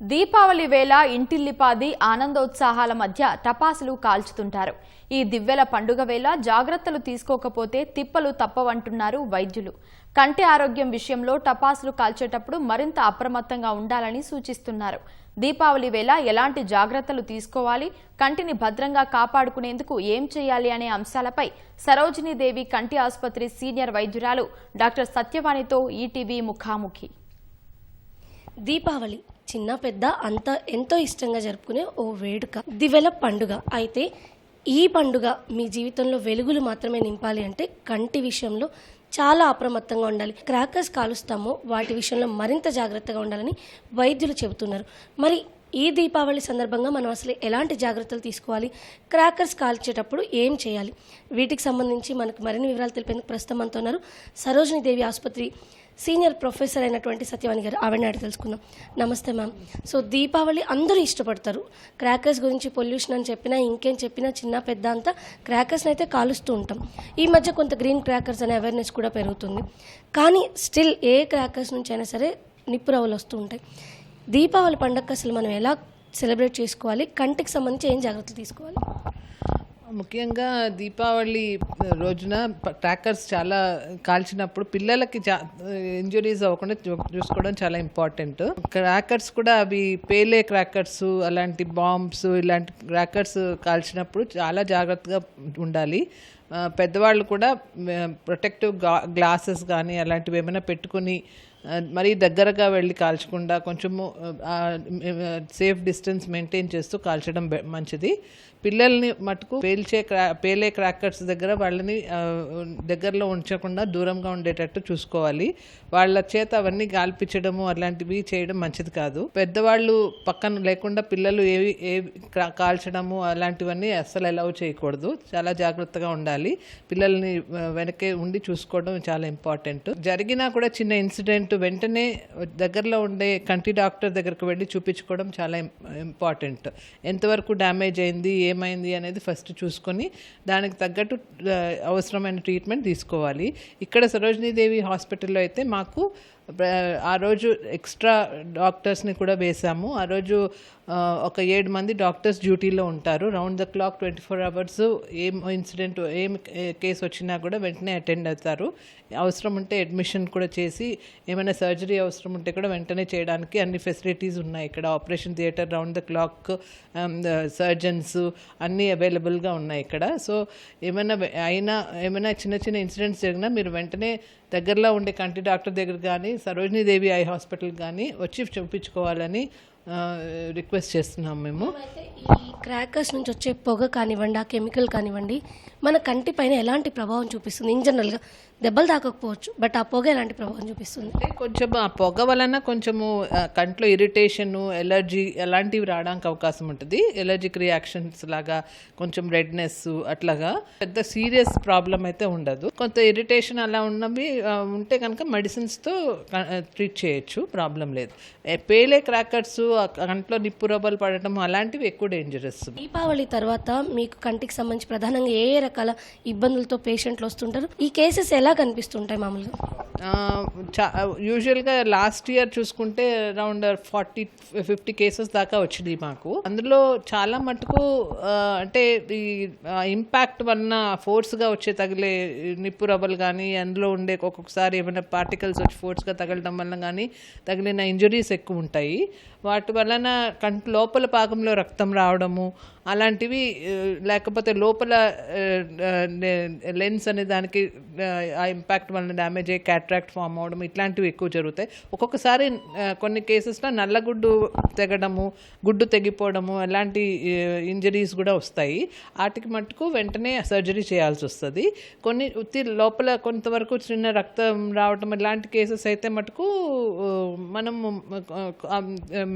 దీపావళి వేళ ఇంటిల్లిపాది ఆనందోత్సాహాల మధ్య టపాసులు కాల్చుతుంటారు. ఈ దివ్వెల పండుగ వేళ జాగ్రత్తలు తీసుకోకపోతే తిప్పలు తప్పవంటున్నారు వైద్యులు. కంటి ఆరోగ్యం విషయంలో టపాసులు కాల్చేటప్పుడు మరింత అప్రమత్తంగా ఉండాలని సూచిస్తున్నారు. దీపావళి వేళ ఎలాంటి జాగ్రత్తలు తీసుకోవాలి? కంటిని భద్రంగా కాపాడుకునేందుకు ఏం చేయాలి అనే అంశాలపై సరోజినీదేవి కంటి ఆసుపత్రి సీనియర్ వైద్యురాలు డాక్టర్ సత్యవాణితో ఈటీవీ ముఖాముఖి. దీపావళి చిన్న పెద్ద అంత ఎంతో ఇష్టంగా జరుపుకునే ఓ వేడుక. దివెల పండుగ. అయితే ఈ పండుగ మీ జీవితంలో వెలుగులు మాత్రమే నింపాలి అంటే కంటి విషయంలో చాలా అప్రమత్తంగా ఉండాలి. క్రాకర్స్ కాలుస్తామో వాటి విషయంలో మరింత జాగ్రత్తగా ఉండాలని వైద్యులు చెబుతున్నారు. మరి ఈ దీపావళి సందర్భంగా మనం అసలు ఎలాంటి జాగ్రత్తలు తీసుకోవాలి? క్రాకర్స్ కాల్చేటప్పుడు ఏం చేయాలి? వీటికి సంబంధించి మనకు మరిన్ని వివరాలు తెలిపేందుకు ప్రస్తుతం మనతో ఉన్నారు సరోజిని దేవి ఆసుపత్రి సీనియర్ ప్రొఫెసర్ అయినటువంటి సత్యవాణి గారు. ఆవిడని అడిగి తెలుసుకుందాం. నమస్తే మ్యామ్. సో దీపావళి అందరూ ఇష్టపడతారు. క్రాకర్స్ గురించి పొల్యూషన్ అని చెప్పినా ఇంకేం చెప్పినా చిన్న పెద్ద అంతా క్రాకర్స్ని అయితే కాలుస్తూ ఉంటాం. ఈ మధ్య కొంత గ్రీన్ క్రాకర్స్ అనే అవేర్నెస్ కూడా పెరుగుతుంది. కానీ స్టిల్ ఏ క్రాకర్స్ నుంచి అయినా సరే నిప్పురవ్వలు వస్తూ ఉంటాయి. దీపావళి పండుగ అసలు మనం ఎలా సెలబ్రేట్ చేసుకోవాలి? కంటికి సంబంధించి ఏం జాగ్రత్తలు తీసుకోవాలి? ముఖ్యంగా దీపావళి రోజున ట్రాకర్స్ చాలా కాల్చినప్పుడు పిల్లలకి ఇంజురీస్ అవ్వకుండా చూసుకోవడం చాలా ఇంపార్టెంట్ క్రాకర్స్ కూడా అవి పేలే క్రాకర్స్ అలాంటి బాంబ్స్ ఇలాంటి క్రాకర్స్ కాల్చినప్పుడు చాలా జాగ్రత్తగా ఉండాలి. పెద్దవాళ్ళు కూడా ప్రొటెక్టివ్ గ్లాసెస్ కానీ అలాంటివి ఏమైనా పెట్టుకొని మరీ దగ్గరగా వెళ్ళి కాల్చకుండా కొంచెము సేఫ్ డిస్టెన్స్ మెయింటైన్ చేస్తూ కాల్చడం మంచిది. పిల్లల్ని మటుకు పేల్చే క్రా పేలే క్రాకర్స్ దగ్గర వాళ్ళని దగ్గరలో ఉంచకుండా దూరంగా ఉండేటట్టు చూసుకోవాలి. వాళ్ళ చేత అవన్నీ గాల్పించడము అలాంటివి చేయడం మంచిది కాదు. పెద్దవాళ్ళు పక్కన లేకుండా పిల్లలు ఏవి ఏ క్రా- కాల్చడము అలాంటివన్నీ అస్సలు అలౌ చేయకూడదు. చాలా జాగ్రత్తగా ఉండాలి. పిల్లల్ని వెనకే ఉండి చూసుకోవడం చాలా ఇంపార్టెంట్ జరిగినా కూడా చిన్న ఇన్సిడెంట్ వెంటనే దగ్గరలో ఉండే కంటి డాక్టర్ దగ్గరకు వెళ్ళి చూపించుకోవడం చాలా ఇంపార్టెంట్ ఎంతవరకు డ్యామేజ్ అయింది ఏమైంది అనేది ఫస్ట్ చూసుకొని దానికి తగ్గట్టు అవసరమైన ట్రీట్మెంట్ తీసుకోవాలి. ఇక్కడ సరోజినీదేవి హాస్పిటల్లో అయితే మాకు ఆ రోజు ఎక్స్ట్రా డాక్టర్స్ని కూడా వేశాము. ఆ రోజు ఒక ఏడు మంది డాక్టర్స్ డ్యూటీలో ఉంటారు. Round the clock twenty four hours ఏం ఇన్సిడెంట్ ఏం కేసు వచ్చినా కూడా వెంటనే అటెండ్ అవుతారు. అవసరం ఉంటే అడ్మిషన్ కూడా చేసి ఏమైనా సర్జరీ అవసరం ఉంటే కూడా వెంటనే చేయడానికి అన్ని ఫెసిలిటీస్ ఉన్నాయి. ఇక్కడ operation theatre round the clock surgeons అన్నీ అవైలబుల్గా ఉన్నాయి ఇక్కడ. సో ఏమైనా అయినా ఏమైనా చిన్న చిన్న ఇన్సిడెంట్స్ జరిగినా మీరు వెంటనే దగ్గరలో ఉండే కంటి డాక్టర్ దగ్గర కానీ సరోజినీదేవి ఐ హాస్పిటల్ కానీ వచ్చి చూపించుకోవాలని రిక్వెస్ట్ చేస్తున్నాం మేము. ఈ క్రాకర్స్ నుంచి వచ్చే పొగ కానివ్వండి ఆ కెమికల్ కానివ్వండి మన కంటి పైన ఎలాంటి ప్రభావం చూపిస్తుంది? ఇన్ జనరల్గా దెబ్బలు తాకకపోవచ్చు బట్ ఆ పొగ ఎలాంటి ప్రభావం చూపిస్తుంది? అంటే కొంచెం ఆ పొగ వలన కొంచెము కంట్లో ఇరిటేషన్ ఎలర్జీ అలాంటివి రావడానికి అవకాశం ఉంటుంది. ఎలర్జిక్ రియాక్షన్స్ లాగా కొంచెం రెడ్నెస్ అట్లాగా పెద్ద సీరియస్ ప్రాబ్లం అయితే ఉండదు. కొంత ఇరిటేషన్ అలా ఉన్నవి ఉంటే కనుక మెడిసిన్స్తో ట్రీట్ చేయొచ్చు ప్రాబ్లం లేదు. పేలే క్రాకర్స్ కంట్లో నిప్పు రబ్బలు పడటం అలాంటివి ఎక్కువ డేంజరస్ దీపావళి తర్వాత మీకు కంటికి సంబంధించి ప్రధానంగా ఏ రకాల ఇబ్బందులతో పేషెంట్లు వస్తుంటారు? ఈ కేసెస్ ఎలా కనిపిస్తుంటాయి మామూలుగా? యూజువల్గా లాస్ట్ ఇయర్ చూసుకుంటే అరౌండ్ ఫార్టీ ఫిఫ్టీ కేసెస్ దాకా వచ్చింది మాకు. అందులో చాలా మటుకు అంటే ఈ ఇంపాక్ట్ వలన ఫోర్స్గా వచ్చే తగిలే నిప్పు రవ్వలు కానీ అందులో ఉండే ఒక్కొక్కసారి ఏమైనా పార్టికల్స్ వచ్చి ఫోర్స్గా తగలడం వలన కానీ తగిలిన ఇంజరీస్ ఎక్కువ ఉంటాయి. వాటి వలన కంటి లోపల పాకంలో రక్తం రావడము అలాంటివి లేకపోతే లోపల లెన్స్ అనే దానికి ఆ, ఇంపాక్ట్ వలన డ్యామేజ్ అయ్యి క్యాట్రాక్ట్ ఫామ్ అవడం ఇట్లాంటివి ఎక్కువ జరుగుతాయి. ఒక్కొక్కసారి కొన్ని కేసెస్లో నల్లగుడ్డు తెగడము గుడ్డు తెగిపోవడము అలాంటి ఇంజరీస్ కూడా వస్తాయి. వాటికి మట్టుకు వెంటనే సర్జరీ చేయాల్సి వస్తుంది. కొన్ని ఉత్తి లోపల కొంతవరకు చిన్న రక్తం రావడం ఇలాంటి కేసెస్ అయితే మటుకు మనం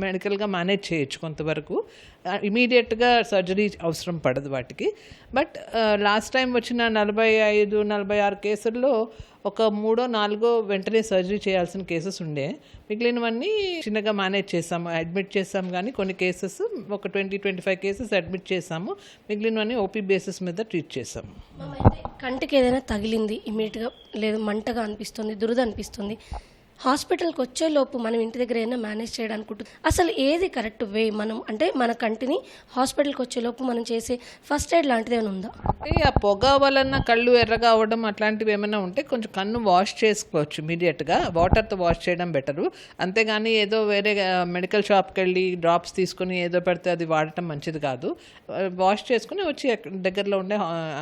మెడికల్గా మేనేజ్ చేయొచ్చు కొంతవరకు. ఇమీడియట్గా సర్జరీ అవసరం పడదు వాటికి. బట్ లాస్ట్ టైం వచ్చిన నలభై ఐదు నలభై ఆరు కేసుల్లో ఒక మూడో నాలుగో వెంటనే సర్జరీ చేయాల్సిన కేసెస్ ఉండే. మిగిలినవన్నీ చిన్నగా మేనేజ్ చేసాము అడ్మిట్ చేసాం కానీ కొన్ని కేసెస్ ఒక twenty twenty five cases admit చేసాము మిగిలినవన్నీ ఓపీ బేసిస్ మీద ట్రీట్ చేసాము కంటికి ఏదైనా తగిలింది ఇమీడియట్గా లేదు మంటగా అనిపిస్తుంది దురద అనిపిస్తుంది హాస్పిటల్కి వచ్చే లోపు మనం ఇంటి దగ్గర ఏమైనా మేనేజ్ చేయడానికి ఉంటుంది. అసలు ఏది కరెక్ట్ వే మనం? అంటే మన కంటిని హాస్పిటల్కి వచ్చే లోపు మనం చేసే ఫస్ట్ ఎయిడ్ లాంటిది ఏమైనా ఉందా? అంటే ఆ పొగ వలన కళ్ళు ఎర్రగా అవ్వడం అట్లాంటివి ఏమైనా ఉంటే కొంచెం కన్ను వాష్ చేసుకోవచ్చు ఇమీడియట్గా. వాటర్తో వాష్ చేయడం బెటరు. అంతేగాని ఏదో వేరే మెడికల్ షాప్కి వెళ్ళి డ్రాప్స్ తీసుకుని ఏదో పెడితే అది వాడటం మంచిది కాదు. వాష్ చేసుకుని వచ్చి దగ్గరలో ఉండే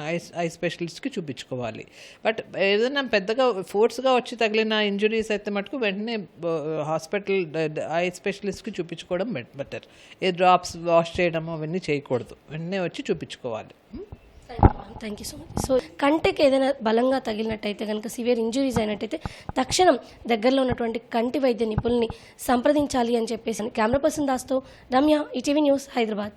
ఐ ఐ స్పెషలిస్ట్కి చూపించుకోవాలి. బట్ ఏదైనా పెద్దగా ఫోర్స్గా వచ్చి తగిలిన ఇంజురీస్ అయితే మటుకు వెంటనే హాస్పిటల్ ఐ స్పెషలిస్ట్కి చూపించుకోవడం బెటర్. ఏ డ్రాప్స్ వాష్ చేయడము అవన్నీ చేయకూడదు. వెంటనే వచ్చి చూపించుకోవాలి. Thank you so much so కంటికి ఏదైనా బలంగా తగిలినట్టయితే కనుక సివియర్ ఇంజురీస్ అయినట్టయితే తక్షణం దగ్గరలో ఉన్నటువంటి కంటి వైద్య నిపుణుల్ని సంప్రదించాలి అని చెప్పేసి కెమెరా పర్సన్ దాస్తో రమ్య ఈటీవీ న్యూస్ హైదరాబాద్